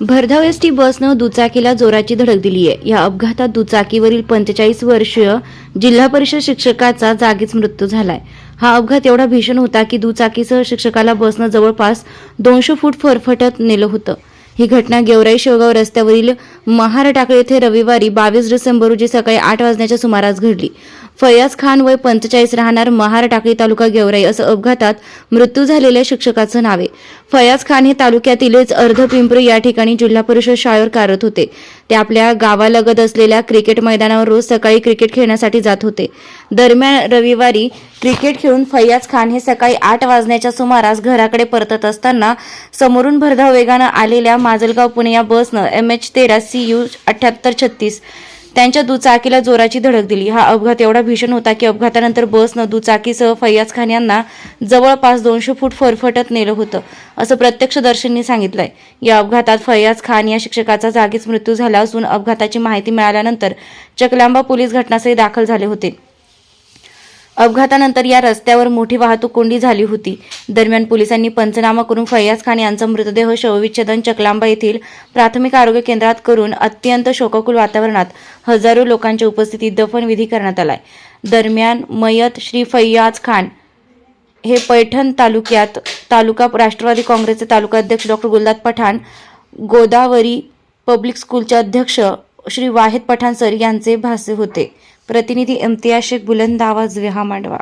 भरधाव S T बसनं दुचाकीला जोराची धडक दिली आहे या अपघातात दुचाकीवरील पंचेचाळीस वर्षीय जिल्हा परिषद शिक्षकाचा जागीच मृत्यू झालाय. हा अपघात एवढा भीषण होता की दुचाकीसह शिक्षकाला बसनं जवळपास दोनशे फूट फरफटत नेलं होतं. ही घटना गेवराई शेवगाव रस्त्यावरील महारटाकळे येथे रविवारी बावीस डिसेंबर रोजी सकाळी आठ वाजण्याच्या सुमारास घडली. फयाज खान वय पंचेचाळीस राहणार महार टाकळी तालुका गेवराई असं अपघातात मृत्यू झालेल्या शिक्षकाचं नाव आहे. फयाज खान हे तालुक्यातीलच अर्ध पिंपरी या ठिकाणी जिल्हा परिषद शाळेवर कार्यरत होते. ते आपल्या गावालगत असलेल्या क्रिकेट मैदानावर रोज सकाळी क्रिकेट खेळण्यासाठी जात होते. दरम्यान रविवारी क्रिकेट खेळून फैयाज खान हे सकाळी आठ वाजण्याच्या सुमारास घराकडे परतत असताना समोरून भरधाव वेगानं आलेल्या माजलगाव पुणे या बसनं एम एच तेरा सी यू अठ्याहत्तर छत्तीस त्यांच्या दुचाकीला जोराची धडक दिली. हा अपघात एवढा भीषण होता की अपघातानंतर बसनं दुचाकीसह फैयाज खान यांना जवळपास दोनशे फूट फरफटत नेलं होतं असं प्रत्यक्षदर्शींनी सांगितलंय. या अपघातात फैयाज खान या शिक्षकाचा जागीच मृत्यू झाला असून अपघाताची माहिती मिळाल्यानंतर चकलांबा पोलीस घटनास्थळी दाखल झाले होते. अपघातानंतर या रस्त्यावर मोठी वाहतूक कोंडी झाली होती. दरम्यान पोलिसांनी पंचनामा करून फैयाज खान यांचा मृतदेह शवविच्छेदन चकलांबा येथील प्राथमिक आरोग्य केंद्रात करून अत्यंत शोकाकुल वातावरणात हजारो लोकांच्या उपस्थितीत दफनविधी करण्यात आलाय. दरम्यान मयत श्री फैयाज खान हे पैठण तालुक्यात तालुका राष्ट्रवादी काँग्रेसचे तालुका अध्यक्ष डॉक्टर गुलदाद पठाण गोदावरी पब्लिक स्कूलचे अध्यक्ष श्री वाहेद पठाण सर यांचे भासे होते. प्रतिनिधी इम्तियाज शेख बुलंद आवाज विहा मांडवा